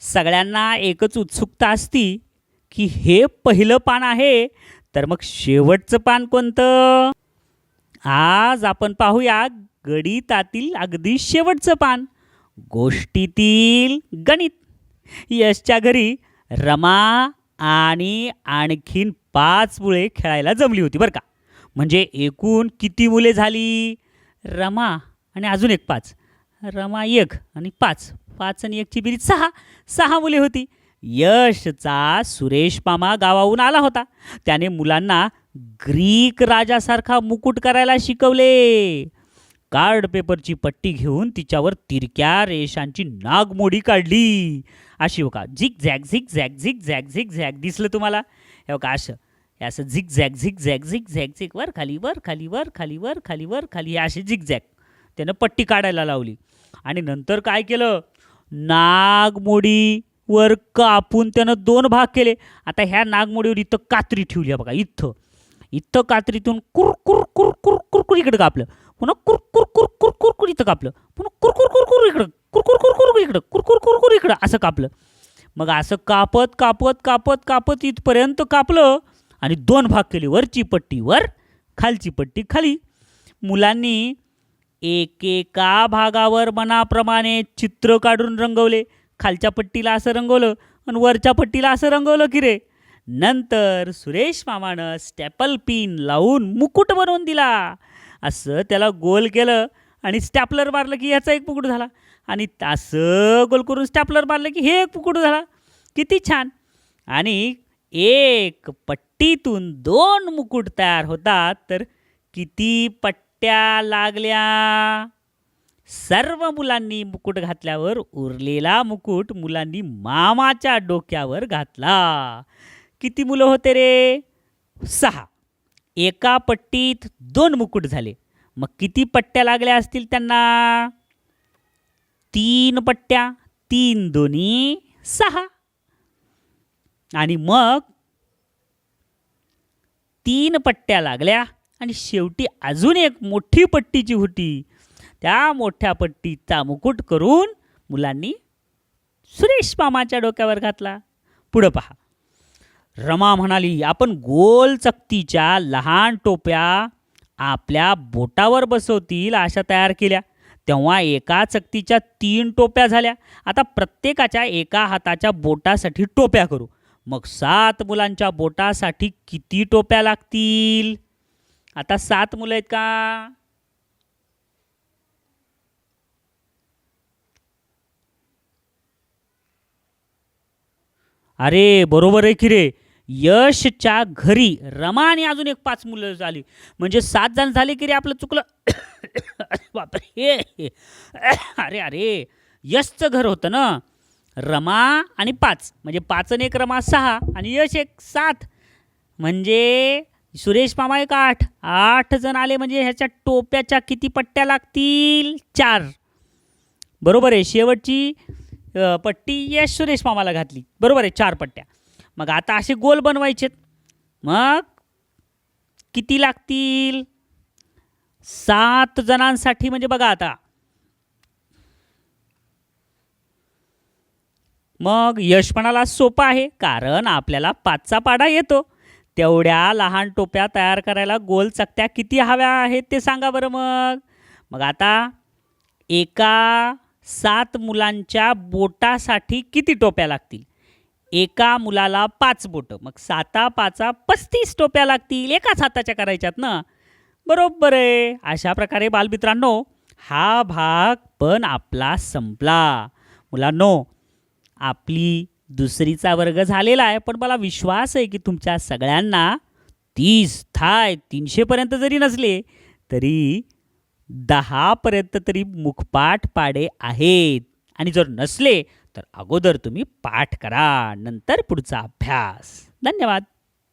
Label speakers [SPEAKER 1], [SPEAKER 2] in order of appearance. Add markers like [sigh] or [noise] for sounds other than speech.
[SPEAKER 1] सगळ्यांना एकच उत्सुकता असती की हे पहिलं पान आहे तर मग शेवटचं पान कोणतं? आज आपण पाहूया गणितातील अगदी शेवटचं पान गोष्टीतील गणित. यशच्या घरी रमा आणि आणखीन पाच मुले खेळायला जमली होती बरं का. म्हणजे एकूण किती मुले झाली? रमा आणि अजून एक पाच. रमा एक आणि पाच. पाच आणि एकची बिरीज सहा. सहा मुले होती. यशचा सुरेश मामा गावाहून आला होता. त्याने मुलांना ग्रीक राजासारखा मुकुट करायला शिकवले. कार्ड पेपरची पट्टी घेऊन तिच्यावर तिरक्या रेषांची नागमोडी काढली. अशी हो zig zag zig zag zig zag zig zag दिसलं तुम्हाला? हे का असं. हे असं zig zag zig zag zig zag zig. वर खाली वर खाली वर खाली वर खाली वर खाली. हे असे झिक झॅक. त्यानं पट्टी काढायला लावली. आणि नंतर काय केलं? नागमोडीवर कापून त्यानं दोन भाग केले आता ह्या नागमोडीवर इथं कात्री ठेवली आहे बघा इथं इथं कात्रीतून कुर कुर कुर कुर इकडं कापलं पुन्हा कुर कुर कुर कुर कुर कुर इथं कापलं पुन्हा कुर कुर कुर कुर इकडं कुर कुर कुर कुर इकडं कुर कुर कुर कुर इकडं असं कापलं मग असं कापत कापत कापत कापत इथपर्यंत कापलं आणि दोन भाग केले वरची पट्टी वर खालची पट्टी खाली मुलांनी एकेका भागावर मनाप्रमाणे चित्र काढून रंगवले. खालच्या पट्टीला असं रंगवलं आणि वरच्या पट्टीला असं रंगवलं की रे. नंतर सुरेश मामानं स्टॅपल पिन लावून मुकुट बनवून दिला. असं त्याला गोल केलं आणि स्टॅपलर मारलं की याचा एक मुकुट झाला. आणि असं गोल करून स्टॅपलर मारलं की हे एक मुकुट झाला. किती छान. आणि एक पट्टीतून दोन मुकुट तयार होतात. तर किती पट्टी पट्ट्या लागल्या. सर्व मुलांनी मुकुट घातल्यावर उरलेला मुकुट मुलांनी मामाच्या डोक्यावर घातला. किती मुलं होते रे? सहा. एका पट्टीत दोन मुकुट झाले. मग किती पट्ट्या लागल्या असतील त्यांना? तीन पट्ट्या तीन दोन्ही सहा. आणि मग तीन पट्ट्या लागल्या. आणि शेवटी अजून एक मोठी पट्टीची होती त्या मोठ्या पट्टीचा मुकुट करून मुलांनी सुरेश मामाच्या डोक्यावर घातला. पुढं पहा. रमा म्हणाली आपण गोल चकतीच्या लहान टोप्या आपल्या बोटावर बसवतील अशा तयार केल्या. तेव्हा एका चकतीच्या तीन टोप्या झाल्या. आता प्रत्येकाच्या एका हाताच्या बोटासाठी टोप्या करू. मग सात मुलांच्या बोटासाठी किती टोप्या लागतील? आता सात मुलं आहेत का? अरे बरोबर आहे की रे यशच्या घरी रमा आणि अजून एक पाच मुलं झाली. म्हणजे सात जण झाले की रे आपलं चुकलं? [coughs] बापरे. हे [coughs] अरे अरे. यशचं घर होतं ना? रमा आणि पाच. म्हणजे पाच आणि एक रमा सहा आणि यश एक सात. म्हणजे सुरेश मामा एक आठ? आठ जण आले म्हणजे ह्याच्या टोप्याच्या किती पट्ट्या लागतील? चार. बरोबर आहे शेवटची पट्टी यश सुरेश मामाला घातली. बरोबर आहे चार पट्ट्या. मग आता असे गोल बनवायचेत. मग किती लागतील? सात जणांसाठी म्हणजे बघा आता. मग यशपणाला सोपं आहे कारण आपल्याला पाचचा पाडा येतो. तेवढ्या लहान टोप्या तयार करायला गोल चकत्या किती हव्या आहेत ते सांगा बरं मग. मग आता एका सात मुलांच्या बोटासाठी किती टोप्या लागतील? एका मुलाला पाच बोटं मग साता पाचा पस्तीस टोप्या लागतील एकाच हाताच्या करायच्यात ना? बरोबर आहे. अशा प्रकारे बालमित्रांनो हा भाग पण आपला संपला. मुलांनो आपली दुसरीचा वर्ग झालेला आहे पण मला विश्वास आहे की तुमच्या सगळ्यांना तीस थाय तीनशेपर्यंत जरी नसले तरी दहापर्यंत तरी मुखपाठ पाडे आहेत. आणि जर नसले तर अगोदर तुम्ही पाठ करा. नंतर पुढचा अभ्यास. धन्यवाद.